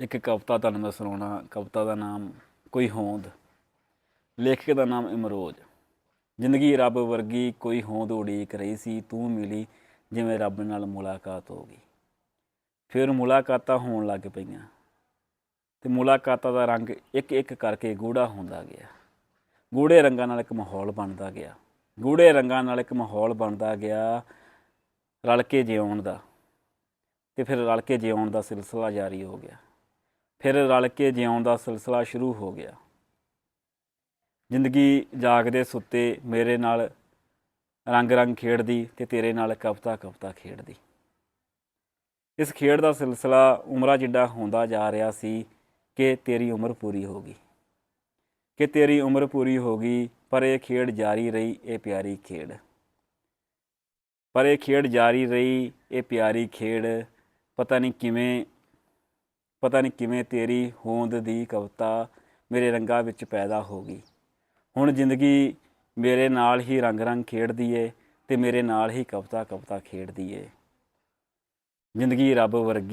ਇੱਕ ਕਵਿਤਾ ਤੁਹਾਨੂੰ ਮੈਂ ਸੁਣਾਉਣਾ, ਕਵਿਤਾ ਦਾ ਨਾਮ ਕੋਈ ਹੋਂਦ, ਲੇਖਕ ਦਾ ਨਾਮ ਇਮਰੋਜ਼। ਜ਼ਿੰਦਗੀ ਰੱਬ ਵਰਗੀ ਕੋਈ ਹੋਂਦ ਉਡੀਕ ਰਹੀ ਸੀ, ਤੂੰ ਮਿਲੀ ਜਿਵੇਂ ਰੱਬ ਨਾਲ ਮੁਲਾਕਾਤ ਹੋ ਗਈ। ਫਿਰ ਮੁਲਾਕਾਤਾਂ ਹੋਣ ਲੱਗ ਪਈਆਂ ਤੇ ਮੁਲਾਕਾਤਾਂ ਦਾ ਰੰਗ ਇੱਕ ਇੱਕ ਕਰਕੇ ਗੂੜਾ ਹੁੰਦਾ ਗਿਆ। ਗੂੜੇ ਰੰਗਾਂ ਨਾਲ ਇੱਕ ਮਾਹੌਲ ਬਣਦਾ ਗਿਆ। ਗੂੜੇ ਰੰਗਾਂ ਨਾਲ ਇੱਕ ਮਾਹੌਲ ਬਣਦਾ ਗਿਆ ਰਲ ਕੇ ਜਿਉਣ ਦਾ। ਤੇ ਫਿਰ ਰਲ ਕੇ ਜਿਉਣ ਦਾ ਸਿਲਸਿਲਾ ਜਾਰੀ ਹੋ ਗਿਆ। ਫਿਰ ਰਲ ਕੇ ਜਿਉਣ ਦਾ ਸਿਲਸਿਲਾ ਸ਼ੁਰੂ ਹੋ ਗਿਆ। ਜ਼ਿੰਦਗੀ ਜਾਗਦੇ ਸੁੱਤੇ ਮੇਰੇ ਨਾਲ ਰੰਗ ਰੰਗ ਖੇਡਦੀ ਤੇ ਤੇਰੇ ਨਾਲ ਕਵਤਾ ਕਵਤਾ ਖੇਡਦੀ। ਇਸ ਖੇਡ ਦਾ ਸਿਲਸਿਲਾ ਉਮਰਾਂ ਜਿੱਡਾ ਹੁੰਦਾ ਜਾ ਰਿਹਾ ਸੀ ਕਿ ਤੇਰੀ ਉਮਰ ਪੂਰੀ ਹੋ ਗਈ। ਕਿ ਤੇਰੀ ਉਮਰ ਪੂਰੀ ਹੋ ਗਈ, ਪਰ ਇਹ ਖੇਡ ਜਾਰੀ ਰਹੀ, ਇਹ ਪਿਆਰੀ ਖੇਡ। ਪਰ ਇਹ ਖੇਡ ਜਾਰੀ ਰਹੀ, ਇਹ ਪਿਆਰੀ ਖੇਡ, ਪਤਾ ਨਹੀਂ ਕਿਵੇਂ ਪਤਾ ਨਹੀਂ ਕਿਵੇਂ ਤੇਰੀ ਹੋਂਦ ਦੀ ਕਵਤਾ ਮੇਰੇ ਰੰਗਾਂ ਵਿੱਚ ਪੈਦਾ ਹੋ ਗਈ। ਹੁਣ ਜ਼ਿੰਦਗੀ ਮੇਰੇ ਨਾਲ ਹੀ ਰੰਗ ਰੰਗ ਖੇਡਦੀ ਏ ਤੇ ਮੇਰੇ ਨਾਲ ਹੀ ਕਵਤਾ ਕਵਤਾ ਖੇਡਦੀ ਏ। ਜ਼ਿੰਦਗੀ ਰੱਬ ਵਰਗੀ